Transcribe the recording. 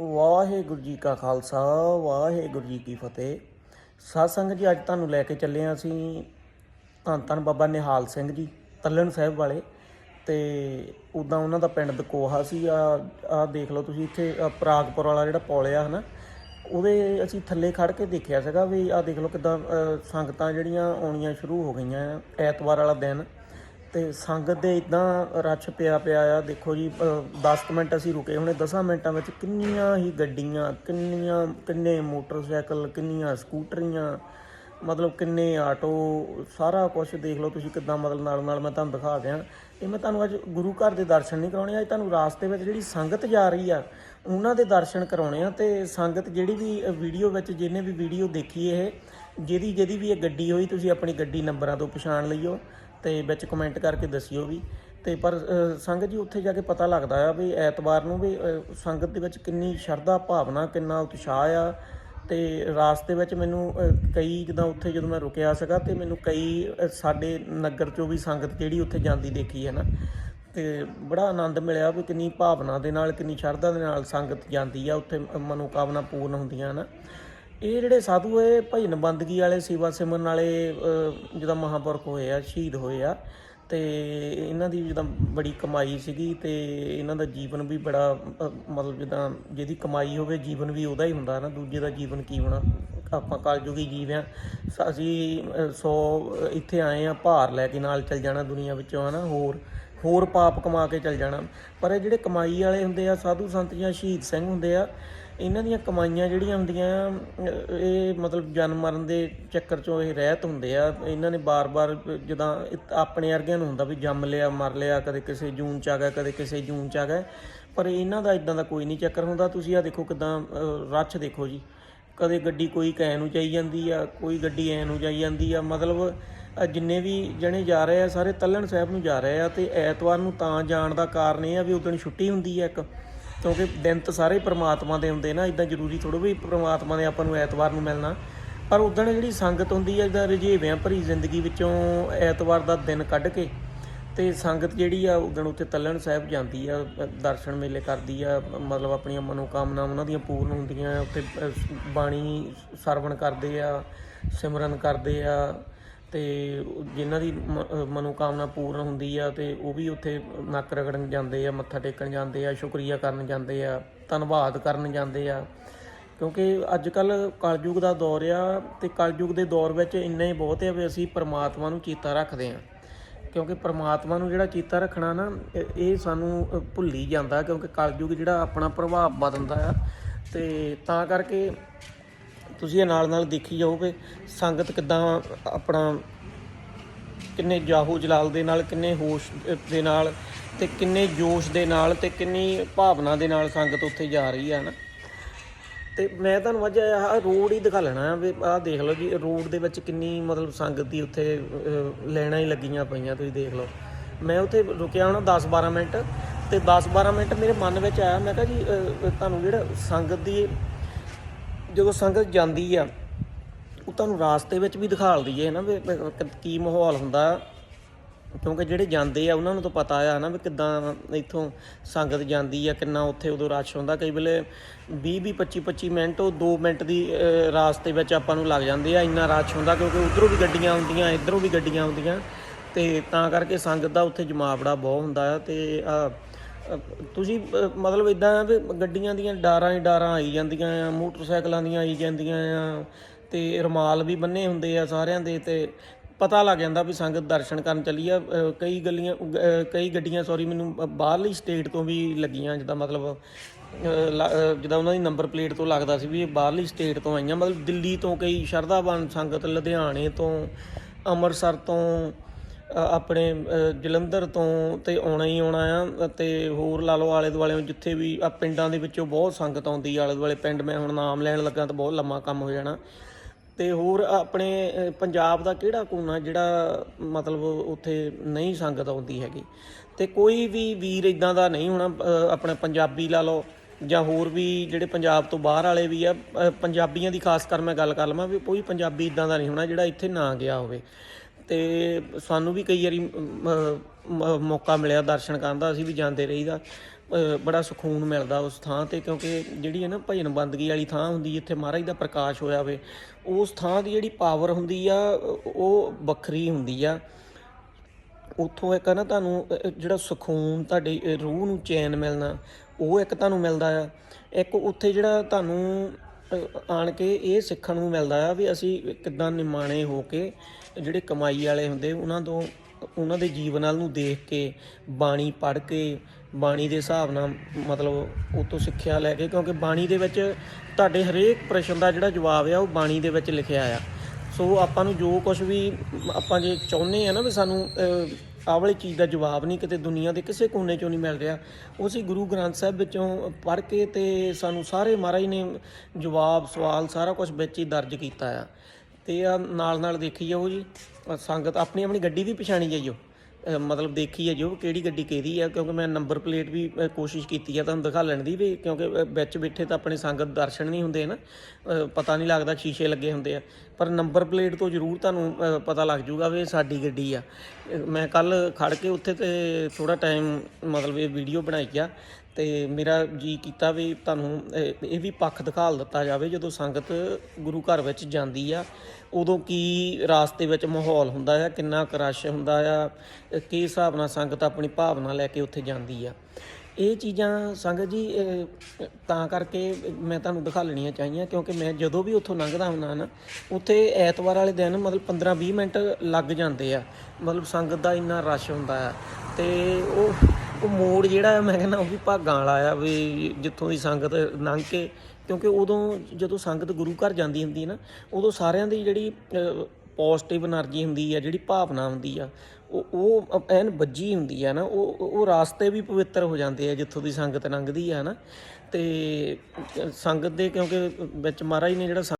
ਵਾਹਿਗੁਰੂ ਜੀ ਕਾ ਖਾਲਸਾ, ਵਾਹਿਗੁਰੂ ਜੀ ਕੀ ਫਤਿਹ। ਸਾਧ ਸੰਗਤ ਜੀ, ਅੱਜ ਤੁਹਾਨੂੰ ਲੈ ਕੇ ਚੱਲੇ ਹਾਂ ਅਸੀਂ ਧੰਨ ਧੰਨ ਬਾਬਾ ਨਿਹਾਲ ਸਿੰਘ ਜੀ, ਤੱਲਣ ਸਾਹਿਬ ਵਾਲੇ। ਤੇ ਉਦਾਂ ਉਹਨਾਂ ਦਾ ਪਿੰਡ ਦਕੋਹਾ ਸੀ। ਆ ਆ ਦੇਖ ਲਓ ਤੁਸੀਂ ਇੱਥੇ ਪ੍ਰਾਗਪੁਰ ਵਾਲਾ ਜਿਹੜਾ ਪੌਲ ਆ ਹਨਾ, ਉਹਦੇ ਅਸੀਂ ਥੱਲੇ ਖੜ ਕੇ ਦੇਖਿਆ ਸੀਗਾ ਵੀ ਆ ਦੇਖ ਲਓ ਕਿਦਾਂ ਸੰਗਤਾਂ ਜਿਹੜੀਆਂ ਆਉਣੀਆਂ ਸ਼ੁਰੂ ਹੋ ਗਈਆਂ ਐਤਵਾਰ ਵਾਲਾ ਦਿਨ। ਤੇ ਸੰਗਤ ਦੇ ਇਦਾਂ ਰੱਛ ਪਿਆ ਪਿਆ ਆ। ਦੇਖੋ ਜੀ 10 ਮਿੰਟ ਅਸੀਂ ਰੁਕੇ ਹੁਣੇ 10 ਮਿੰਟਾਂ ਵਿੱਚ ਕਿੰਨੀਆਂ ਹੀ ਗੱਡੀਆਂ, ਕਿੰਨੀਆਂ, ਕਿੰਨੇ ਮੋਟਰਸਾਈਕਲ, ਕਿੰਨੀਆਂ ਸਕੂਟਰੀਆਂ, ਮਤਲਬ ਕਿੰਨੇ ਆਟੋ, ਸਾਰਾ ਕੁਝ ਦੇਖ ਲਓ ਤੁਸੀਂ ਕਿੱਦਾਂ ਮਤਲਬ ਨਾਲ ਨਾਲ ਮੈਂ ਤੁਹਾਨੂੰ ਦਿਖਾ ਗਿਆ ਇਹ ਮੈਂ ਤੁਹਾਨੂੰ ਅੱਜ ਗੁਰੂ ਘਰ ਦੇ ਦਰਸ਼ਨ ਨਹੀਂ ਕਰਾਉਣੇ, ਅੱਜ ਤੁਹਾਨੂੰ ਰਾਸਤੇ ਵਿੱਚ ਜਿਹੜੀ ਸੰਗਤ ਜਾ ਰਹੀ ਆ, ਉਹਨਾਂ ਦੇ ਦਰਸ਼ਨ ਕਰਾਉਣੇ ਆ। ਤੇ ਸੰਗਤ ਜਿਹੜੀ ਵੀ ਵੀਡੀਓ ਵਿੱਚ, ਜਿਹਨੇ ਵੀ ਵੀਡੀਓ ਦੇਖੀ ਇਹ ਜਿਹਦੀ ਜਿਹਦੀ ਵੀ ਇਹ ਗੱਡੀ ਹੋਈ, ਤੁਸੀਂ ਆਪਣੀ ਗੱਡੀ ਨੰਬਰਾਂ ਤੋਂ ਪਛਾਣ ਲਈਓ ਤੇ ਵਿੱਚ ਕਮੈਂਟ ਕਰਕੇ ਦੱਸਿਓ ਵੀ। ਤੇ ਪਰ ਸੰਗਤ ਜੀ, ਉੱਥੇ ਜਾ ਕੇ ਪਤਾ ਲੱਗਦਾ ਆ ਵੀ ਐਤਵਾਰ ਨੂੰ ਵੀ ਸੰਗਤ ਦੇ ਵਿੱਚ ਕਿੰਨੀ ਸ਼ਰਧਾ ਭਾਵਨਾ, ਕਿੰਨਾ ਉਤਸ਼ਾਹ ਆ। ਤੇ ਰਾਸਤੇ ਵਿੱਚ ਮੈਨੂੰ ਕਈ ਜਿੱਦਾਂ ਉੱਥੇ ਜਦੋਂ ਮੈਂ ਰੁਕਿਆ ਸੀਗਾ ਤੇ ਮੈਨੂੰ ਕਈ ਸਾਡੇ ਨਗਰ ਚੋਂ ਵੀ ਸੰਗਤ ਜਿਹੜੀ ਉੱਥੇ ਜਾਂਦੀ ਦੇਖੀ ਹੈ ਨਾ। ਤੇ ਬੜਾ ਆਨੰਦ ਮਿਲਿਆ ਵੀ ਕਿੰਨੀ ਭਾਵਨਾ ਦੇ ਨਾਲ, ਕਿੰਨੀ ਸ਼ਰਧਾ ਦੇ ਨਾਲ ਸੰਗਤ ਜਾਂਦੀ ਆ, ਉੱਥੇ ਮਨੋਕਾਮਨਾ ਪੂਰਨ ਹੁੰਦੀਆਂ ਨਾ ਇਹ ਜਿਹੜੇ ਸਾਧੂ ਇਹ ਭਜਨ ਬੰਦਗੀ ਵਾਲੇ ਸੇਵਾ ਸਿਮਰਨ ਵਾਲੇ ਅ, ਜਿੱਦਾਂ ਮਹਾਂਪੁਰਖ ਹੋਏ ਆ ਸ਼ਹੀਦ ਹੋਏ ਆ ਤੇ ਇਹਨਾਂ ਦੀ ਜਿੱਦਾਂ ਬੜੀ ਕਮਾਈ ਸੀਗੀ ਤੇ ਇਹਨਾਂ ਦਾ ਜੀਵਨ ਵੀ ਬੜਾ ਮਤਲਬ ਜਿੱਦਾਂ ਜਿਹਦੀ ਕਮਾਈ ਹੋਵੇ ਜੀਵਨ ਵੀ ਉਹਦਾ ਹੀ ਹੁੰਦਾ ਨਾ ਦੂਜੇ ਦਾ ਜੀਵਨ ਕੀ ਹੋਣਾ ਆਪਾਂ ਕਲਯੁਗੀ ਜੀਵ ਆ। ਸ- ਅਸੀਂ 100 ਇੱਥੇ ਆਏ ਆ ਭਾਰ ਲੈ ਕੇ ਨਾਲ ਚੱਲ ਜਾਣਾ ਦੁਨੀਆ ਵਿੱਚੋਂ ਹਨਾ ਹੋਰ ਹੋਰ ਪਾਪ ਕਮਾ ਕੇ ਚੱਲ ਜਾਣਾ। ਪਰ ਇਹ ਜਿਹੜੇ ਕਮਾਈ ਵਾਲੇ ਹੁੰਦੇ ਆ ਸਾਧੂ ਸੰਤ ਜਾਂ ਸ਼ਹੀਦ ਸਿੰਘ ਹੁੰਦੇ ਆ ਇਹਨਾਂ ਦੀਆਂ ਕਮਾਈਆਂ ਜਿਹੜੀਆਂ ਹੁੰਦੀਆਂ ਇਹ ਮਤਲਬ ਜਨਮ ਮਰਨ ਦੇ ਚੱਕਰ ਚੋਂ ਇਹ ਰਹਿਤ ਹੁੰਦੇ ਆ। ਇਹਨਾਂ ਨੇ ਬਾਰ-ਬਾਰ ਜਦਾਂ ਆਪਣੇ ਵਰਗਿਆਂ ਨੂੰ ਹੁੰਦਾ ਵੀ ਜੰਮ ਲਿਆ, ਮਰ ਲਿਆ, ਕਦੇ ਕਿਸੇ ਜੂਨ ਚ ਆ ਗਿਆ, ਕਦੇ ਕਿਸੇ ਜੂਨ ਚ ਆ ਗਿਆ। ਪਰ ਇਹਨਾਂ ਦਾ ਇਦਾਂ ਦਾ ਕੋਈ ਨਹੀਂ ਚੱਕਰ ਹੁੰਦਾ। ਤੁਸੀਂ ਆ ਦੇਖੋ ਕਿਦਾਂ ਰੱਛ ਦੇਖੋ ਜੀ। ਕਦੇ ਗੱਡੀ ਕੋਈ ਕੈ ਨੂੰ ਜਾਈ ਜਾਂਦੀ ਆ, ਕੋਈ ਗੱਡੀ ਐ ਨੂੰ ਜਾਈ ਜਾਂਦੀ ਆ। ਮਤਲਬ ਜਿੰਨੇ ਵੀ ਜਣੇ ਜਾ ਰਹੇ ਆ, ਸਾਰੇ ਤੱਲਣ ਸਾਹਿਬ ਨੂੰ ਜਾ ਰਹੇ ਆ ਤੇ ਐਤਵਾਰ ਨੂੰ ਤਾਂ ਜਾਣ ਦਾ ਕਾਰਨ ਇਹ ਆ ਵੀ ਉਦੋਂ ਛੁੱਟੀ ਹੁੰਦੀ ਆ ਇੱਕ। ਕਿਉਂਕਿ ਦਿਨ ਤਾਂ ਸਾਰੇ ਪ੍ਰਮਾਤਮਾ ਦੇ ਹੁੰਦੇ ਨਾ ਇਦਾਂ ਜ਼ਰੂਰੀ ਥੋੜ੍ਹਾ ਵੀ ਪ੍ਰਮਾਤਮਾ ਨੇ ਆਪਾਂ ਨੂੰ ਐਤਵਾਰ ਨੂੰ ਮਿਲਣਾ। ਪਰ ਉਦੋਂ ਜਿਹੜੀ ਸੰਗਤ ਹੁੰਦੀ ਹੈ ਜਿੱਦਾਂ ਰਜੇਵਿਆਂ ਭਰੀ ਜ਼ਿੰਦਗੀ ਵਿੱਚੋਂ ਐਤਵਾਰ ਦਾ ਦਿਨ ਕੱਢ ਕੇ ਤੇ ਸੰਗਤ ਜਿਹੜੀ ਆ ਉਦੋਂ ਉੱਥੇ ਤੱਲਣ ਸਾਹਿਬ ਜਾਂਦੀ ਆ, ਦਰਸ਼ਨ ਮੇਲੇ ਕਰਦੀ ਆ, ਮਤਲਬ ਆਪਣੀਆਂ ਮਨੋਕਾਮਨਾਵਾਂ ਉਹਨਾਂ ਦੀਆਂ ਪੂਰਨ ਹੁੰਦੀਆਂ, ਉੱਥੇ ਬਾਣੀ ਸਰਵਣ ਕਰਦੇ ਆ, ਸਿਮਰਨ ਕਰਦੇ ਆ। ਤੇ ਉਹ ਜਿਨ੍ਹਾਂ ਦੀ ਮ- ਮਨੋਕਾਮਨਾ ਪੂਰਨ ਹੁੰਦੀ ਆ ਤੇ ਉਹ ਵੀ ਉੱਥੇ ਨੱਕ ਰਗੜਨ ਜਾਂਦੇ ਆ, ਮੱਥਾ ਟੇਕਣ ਜਾਂਦੇ ਆ, ਸ਼ੁਕਰੀਆ ਕਰਨ ਜਾਂਦੇ ਆ, ਧੰਨਵਾਦ ਕਰਨ ਜਾਂਦੇ ਆ। ਕਿਉਂਕਿ ਅੱਜ ਕੱਲ ਕਲਯੁਗ ਦਾ ਦੌਰ ਆ ਤੇ ਕਲਯੁਗ ਦੇ ਦੌਰ ਵਿੱਚ ਇੰਨਾ ਹੀ ਬਹੁਤ ਹੈ ਵੀ ਅਸੀਂ ਪਰਮਾਤਮਾ ਨੂੰ ਚੀਤਾ ਰੱਖਦੇ ਆ। ਕਿਉਂਕਿ ਪਰਮਾਤਮਾ ਨੂੰ ਜਿਹੜਾ ਚੀਤਾ ਰੱਖਣਾ ਨਾ, ਇਹ- ਸਾਨੂੰ ਭੁੱਲੀ ਜਾਂਦਾ ਕਿਉਂਕਿ ਕਲਯੁਗ ਜਿਹੜਾ ਆਪਣਾ ਪ੍ਰਭਾਵ ਬਦਲਦਾ ਆ ਤੇ ਤਾਂ ਕਰਕੇ ਤੁਸੀਂ ਇਹ ਨਾਲ ਨਾਲ ਦੇਖੀ ਜਾਓਗੇ ਸੰਗਤ ਕਿਦਾਂ ਆਪਣਾ ਕਿੰਨੇ ਜਾਹੂ ਜਲਾਲ ਦੇ ਨਾਲ ਕਿੰਨੇ ਹੋਸ਼ ਦੇ ਨਾਲ ਤੇ ਕਿੰਨੇ ਜੋਸ਼ ਦੇ ਨਾਲ ਤੇ ਕਿੰਨੀ ਭਾਵਨਾ ਦੇ ਨਾਲ ਸੰਗਤ ਉੱਥੇ ਜਾ ਰਹੀ ਆ ਨਾ ਤੇ ਮੈਂ ਤੁਹਾਨੂੰ ਅੱਜ ਆਹ ਰੋਡ ਹੀ ਦਿਖਾ ਲੈਣਾ ਵੀ ਆਹ ਦੇਖ ਲਓ ਜੀ ਰੋਡ ਦੇ ਵਿੱਚ ਕਿੰਨੀ ਮਤਲਬ ਸੰਗਤ ਦੀ ਉੱਥੇ ਅਹ, ਲੈਣਾ ਹੀ ਲੱਗੀਆਂ ਪਈਆਂ ਤੁਸੀਂ ਦੇਖ ਲਓ। ਮੈਂ ਉੱਥੇ ਰੁਕਿਆ ਹੋਣਾ 10 12 ਮਿੰਟ ਤੇ 10 12 ਮਿੰਟ ਮੇਰੇ ਮਨ ਵਿੱਚ ਆਇਆ ਮੈਂ ਕਿਹਾ ਜੀ ਤੁਹਾਨੂੰ ਜਿਹੜਾ ਸੰਗਤ ਦੀ ਜਦੋਂ ਸੰਗਤ ਜਾਂਦੀ ਆ, ਉਹ ਤੁਹਾਨੂੰ ਰਾਸਤੇ ਵਿੱਚ ਵੀ ਦਿਖਾਲਦੀ ਦਈਏ ਨਾ ਵੀ ਵੀ ਕੀ ਮਾਹੌਲ ਹੁੰਦਾ। ਕਿਉਂਕਿ ਜਿਹੜੇ ਜਾਂਦੇ ਆ, ਉਹਨਾਂ ਨੂੰ ਤਾਂ ਪਤਾ ਆ ਨਾ ਵੀ ਕਿੱਦਾਂ ਇੱਥੋਂ ਸੰਗਤ ਜਾਂਦੀ ਆ, ਕਿੰਨਾ ਉੱਥੇ ਉਦੋਂ ਰਸ਼ ਹੁੰਦਾ। ਕਈ ਵੇਲੇ 20 20 25 25 ਮਿੰਟ ਉਹ 2 ਮਿੰਟ ਦੀ ਰਾਸਤੇ ਵਿੱਚ ਆਪਾਂ ਨੂੰ ਲੱਗ ਜਾਂਦੇ ਆ, ਇੰਨਾ ਰਸ਼ ਹੁੰਦਾ ਕਿਉਂਕਿ ਉਧਰੋਂ ਵੀ ਗੱਡੀਆਂ ਆਉਂਦੀਆਂ, ਇਧਰੋਂ ਵੀ ਗੱਡੀਆਂ ਆਉਂਦੀਆਂ। ਤੇ ਤਾਂ ਕਰਕੇ ਸੰਗਤ ਦਾ ਉੱਥੇ ਜਮਾਵੜਾ ਬਹੁਤ ਹੁੰਦਾ ਆ, ਤੇ ਤੁਸੀਂ ਅ, ਮਤਲਬ ਇਦਾਂ ਆ ਵੀ ਗੱਡੀਆਂ ਦੀਆਂ ਡਾਰਾਂ ਹੀ ਡਾਰਾਂ ਆਈ ਜਾਂਦੀਆਂ ਆ ਮੋਟਰਸਾਈਕਲਾਂ ਦੀਆਂ ਆਈ ਜਾਂਦੀਆਂ ਆ ਤੇ ਰੁਮਾਲ ਵੀ ਬੰਨੇ ਹੁੰਦੇ ਆ ਸਾਰਿਆਂ ਦੇ ਤੇ ਪਤਾ ਲੱਗ ਜਾਂਦਾ ਵੀ ਸੰਗਤ ਦਰਸ਼ਨ ਕਰਨ ਚੱਲੀ ਆ। ਅ, ਕਈ ਗੱਲੀਆਂ ਅ, ਕਈ ਗੱਡੀਆਂ ਸੌਰੀ ਮੈਨੂੰ ਬ- ਬਾਹਰਲੀ ਸਟੇਟ ਤੋਂ ਵੀ ਲੱਗੀਆਂ ਜਿੱਦਾਂ ਮਤਲਬ ਅ, ਲ- ਅ, ਜਿੱਦਾਂ ਉਹਨਾਂ ਦੀ ਨੰਬਰ ਪਲੇਟ ਤੋਂ ਲੱਗਦਾ ਸੀ ਵੀ ਇਹ ਬਾਹਰਲੀ ਸਟੇਟ ਤੋਂ ਆਈਆਂ ਮਤਲਬ ਦਿੱਲੀ ਤੋਂ ਕਈ ਸ਼ਰਧਾਵਾਨ ਸੰਗਤ ਲੁਧਿਆਣੇ ਤੋਂ ਅੰਮ੍ਰਿਤਸਰ ਤੋਂ ਆਪਣੇ ਜਲੰਧਰ ਤੋਂ ਤੇ ਆਉਣਾ ਹੀ ਆਉਣਾ ਆ ਤੇ ਹੋਰ ਲਾ ਲਓ ਆਲੇ ਦੁਆਲੇ ਜਿੱਥੇ ਵੀ ਆ ਪਿੰਡਾਂ ਦੇ ਵਿੱਚੋਂ ਬਹੁਤ ਸੰਗਤ ਆਉਂਦੀ ਆਲੇ ਦੁਆਲੇ। ਪਿੰਡ ਮੈਂ ਹੁਣ ਨਾਮ ਲੈਣ ਲੱਗਾ ਤਾਂ ਬਹੁਤ ਲੰਮਾ ਕੰਮ ਹੋ ਜਾਣਾ। ਤੇ ਹੋਰ ਆਪਣੇ ਪੰਜਾਬ ਦਾ ਕਿਹੜਾ ਕੋਨਾ ਜਿਹੜਾ ਮਤਲਬ ਉੱਥੇ ਨਹੀਂ ਸੰਗਤ ਆਉਂਦੀ ਹੈਗੀ? ਤੇ ਕੋਈ ਵੀ ਵੀਰ ਇਦਾਂ ਦਾ ਨਹੀਂ ਹੋਣਾ ਅ, ਆਪਣੇ ਪੰਜਾਬੀ ਲਾ ਲਓ ਜਾਂ ਹੋਰ ਵੀ ਜਿਹੜੇ ਪੰਜਾਬ ਤੋਂ ਬਾਹਰ ਵਾਲੇ ਵੀ ਆ ਪੰਜਾਬੀਆਂ ਦੀ ਖਾਸ ਕਰ ਮੈਂ ਗੱਲ ਕਰ ਲਵਾਂ ਵੀ ਕੋਈ ਪੰਜਾਬੀ ਇਦਾਂ ਦਾ ਨਹੀਂ ਹੋਣਾ ਜਿਹੜਾ ਇੱਥੇ ਨਾ ਗਿਆ ਹੋਵੇ। ਤੇ ਸਾਨੂੰ ਵੀ ਕਈ ਵਾਰੀ ਮੌਕਾ ਮਿਲਿਆ ਦਰਸ਼ਨ ਕਰਨ ਦਾ, ਅਸੀਂ ਵੀ ਜਾਂਦੇ ਰਹੀਦਾ। ਬੜਾ ਸਕੂਨ ਮਿਲਦਾ ਉਸ ਥਾਂ ਤੇ, ਕਿਉਂਕਿ ਜਿਹੜੀ ਹੈ ਨਾ ਭਜਨ ਬੰਦਗੀ ਵਾਲੀ ਥਾਂ ਹੁੰਦੀ, ਜਿੱਥੇ ਮਹਾਰਾਜ ਦਾ ਪ੍ਰਕਾਸ਼ ਹੋਇਆ ਹੋਵੇ, ਉਸ ਥਾਂ ਦੀ ਜਿਹੜੀ ਪਾਵਰ ਹੁੰਦੀ ਆ, ਉਹ ਵੱਖਰੀ ਹੁੰਦੀ ਆ। ਉੱਥੋਂ ਇੱਕ ਨਾ ਤੁਹਾਨੂੰ ਜਿਹੜਾ ਸਕੂਨ ਤੁਹਾਡੀ ਰੂਹ ਨੂੰ ਚੈਨ ਮਿਲਣਾ, ਉਹ ਇੱਕ ਤੁਹਾਨੂੰ ਮਿਲਦਾ ਆ। ਇੱਕ ਉੱਥੇ ਜਿਹੜਾ ਤੁਹਾਨੂੰ ਆਣ ਕੇ ਇਹ ਸਿੱਖਣ ਨੂੰ ਮਿਲਦਾ ਆ ਵੀ ਅਸੀਂ ਕਿੱਦਾਂ ਨਿਮਾਣੇ ਹੋ ਕੇ ਜਿਹੜੇ ਕਮਾਈ ਵਾਲੇ ਹੁੰਦੇ, ਉਹਨਾਂ ਤੋਂ ਉਹਨਾਂ ਦੇ ਜੀਵਨ ਵੱਲ ਨੂੰ ਦੇਖ ਕੇ, ਬਾਣੀ ਪੜ੍ਹ ਕੇ, ਬਾਣੀ ਦੇ ਹਿਸਾਬ ਨਾਲ ਮਤਲਬ ਉਹ ਤੋਂ ਸਿੱਖਿਆ ਲੈ ਕੇ, ਕਿਉਂਕਿ ਬਾਣੀ ਦੇ ਵਿੱਚ ਤੁਹਾਡੇ ਹਰੇਕ ਪ੍ਰਸ਼ਨ ਦਾ ਜਿਹੜਾ ਜਵਾਬ ਆ, ਉਹ ਬਾਣੀ ਦੇ ਵਿੱਚ ਲਿਖਿਆ ਆ। ਸੋ ਆਪਾਂ ਨੂੰ ਜੋ ਕੁਝ ਵੀ ਆਪਾਂ ਜੇ ਚਾਹੁੰਦੇ ਆ ਨਾ ਵੀ ਸਾਨੂੰ ਆਹ ਵਾਲੀ ਚੀਜ਼ ਦਾ ਜਵਾਬ ਨਹੀਂ, ਕਿਤੇ ਦੁਨੀਆ ਦੇ ਕਿਸੇ ਕੋਨੇ ਚੋਂ ਨਹੀਂ ਮਿਲ ਰਿਹਾ। ਉਹ ਅਸੀਂ ਗੁਰੂ ਗ੍ਰੰਥ ਸਾਹਿਬ ਵਿੱਚੋਂ ਪੜ੍ਹ ਕੇ ਤੇ ਸਾਨੂੰ ਸਾਰੇ ਮਹਾਰਾਜ ਨੇ ਜਵਾਬ, ਸਵਾਲ, ਸਾਰਾ ਕੁਝ ਵਿੱਚ ਹੀ ਦਰਜ ਕੀਤਾ ਆ। ਤੇ ਆ ਨਾਲ ਨਾਲ ਦੇਖੀ ਜਾਓ ਜੀ ਸੰਗਤ ਆਪਣੀ ਆਪਣੀ ਗੱਡੀ ਵੀ ਪਛਾਣੀ ਜਾਈਓ। ਅਹ ਮਤਲਬ ਦੇਖੀ ਹੈ ਜੋ ਕਿਹੜੀ ਗੱਡੀ ਕਿਹਦੀ ਆ, ਕਿਉਂਕਿ ਮੈਂ ਨੰਬਰ ਪਲੇਟ ਵੀ ਕੋਸ਼ਿਸ਼ ਕੀਤੀ ਹੈ ਤੁਹਾਨੂੰ ਦਿਖਾਉਣ ਦੀ ਵੀ, ਕਿਉਂਕਿ ਵਿੱਚ ਬੈਠੇ ਤਾਂ ਆਪਣੇ ਸੰਗਤ ਦਰਸ਼ਨ ਨਹੀਂ ਹੁੰਦੇ ਨਾ ਪਤਾ ਨਹੀਂ ਲੱਗਦਾ ਸ਼ੀਸ਼ੇ ਲੱਗੇ ਹੁੰਦੇ ਆ, ਪਰ ਨੰਬਰ ਪਲੇਟ ਤੋਂ ਜ਼ਰੂਰ ਤੁਹਾਨੂੰ ਪਤਾ ਲੱਗ ਜੂਗਾ ਵੀ ਸਾਡੀ ਗੱਡੀ ਆ। ਮੈਂ ਕੱਲ ਖੜ ਕੇ ਉੱਥੇ ਤੇ ਥੋੜਾ ਟਾਈਮ ਮਤਲਬ ਇਹ ਵੀਡੀਓ ਬਣਾਈ ਆ ਤੇ ਮੇਰਾ ਜੀ ਕੀਤਾ ਵੀ ਤੁਹਾਨੂੰ, ਇਹ ਵੀ ਪੱਖ ਦਿਖਾਲ ਦਿੱਤਾ ਜਾਵੇ, ਜਦੋਂ ਸੰਗਤ ਗੁਰੂ ਘਰ ਵਿੱਚ ਜਾਂਦੀ ਆ, ਉਦੋਂ ਕੀ ਰਾਸਤੇ ਵਿੱਚ ਮਾਹੌਲ ਹੁੰਦਾ ਆ, ਕਿੰਨਾ ਕ੍ਰਸ਼ ਹੁੰਦਾ ਆ, ਅਹ ਕੀ ਹਿਸਾਬ ਨਾਲ ਸੰਗਤ ਆਪਣੀ ਭਾਵਨਾ ਲੈ ਕੇ ਉੱਥੇ ਜਾਂਦੀ ਆ। ਇਹ ਚੀਜ਼ਾਂ ਸੰਗਤ ਜੀ ਤਾਂ ਕਰਕੇ ਮੈਂ ਤੁਹਾਨੂੰ ਦਿਖਾਲਣੀਆਂ ਚਾਹੀਆਂ, ਕਿਉਂਕਿ ਮੈਂ ਜਦੋਂ ਵੀ ਉੱਥੋਂ ਲੰਘਦਾ ਹੁੰਦਾ ਨਾ, ਉੱਥੇ ਐਤਵਾਰ ਵਾਲੇ ਦਿਨ ਮਤਲਬ 15-20 ਮਿੰਟ ਲੱਗ ਜਾਂਦੇ ਆ, ਮਤਲਬ ਸੰਗਤ ਦਾ ਇੰਨਾ ਰਸ਼ ਹੁੰਦਾ ਆ, ਤੇ ਉਹ ਉਹ ਮੋੜ ਜਿਹੜਾ ਮੈਂ ਕਹਿੰਦਾ ਉਹ ਵੀ ਭਾਗਾਂ ਵਾਲਾ ਆ ਵੀ ਜਿੱਥੋਂ ਦੀ ਸੰਗਤ ਲੰਘ ਕੇ, ਕਿਉਂਕਿ ਉਦੋਂ ਜਦੋਂ ਸੰਗਤ ਗੁਰੂ ਘਰ ਜਾਂਦੀ ਹੁੰਦੀ ਹੈ ਨਾ, ਉਦੋਂ ਸਾਰਿਆਂ ਦੀ ਜਿਹੜੀ ਪੋਜ਼ਿਟਿਵ એનર્ਜੀ ਹੁੰਦੀ ਆ, ਜਿਹੜੀ ਭਾਵਨਾ ਹੁੰਦੀ ਆ, ਉਹ ਉਹ ਐਨ ਵੱਜੀ ਹੁੰਦੀ ਆ ਨਾ, ਉਹ ਉਹ ਰਾਸਤੇ ਵੀ ਪਵਿੱਤਰ ਹੋ ਜਾਂਦੇ ਆ ਜਿੱਥੋਂ ਦੀ ਸੰਗਤ ਲੰਘਦੀ ਆ ਨਾ, ਤੇ ਸੰਗਤ ਦੇ ਕਿਉਂਕਿ ਵਿੱਚ ਮਹਾਰਾਜ ਨੇ ਜਿਹੜਾ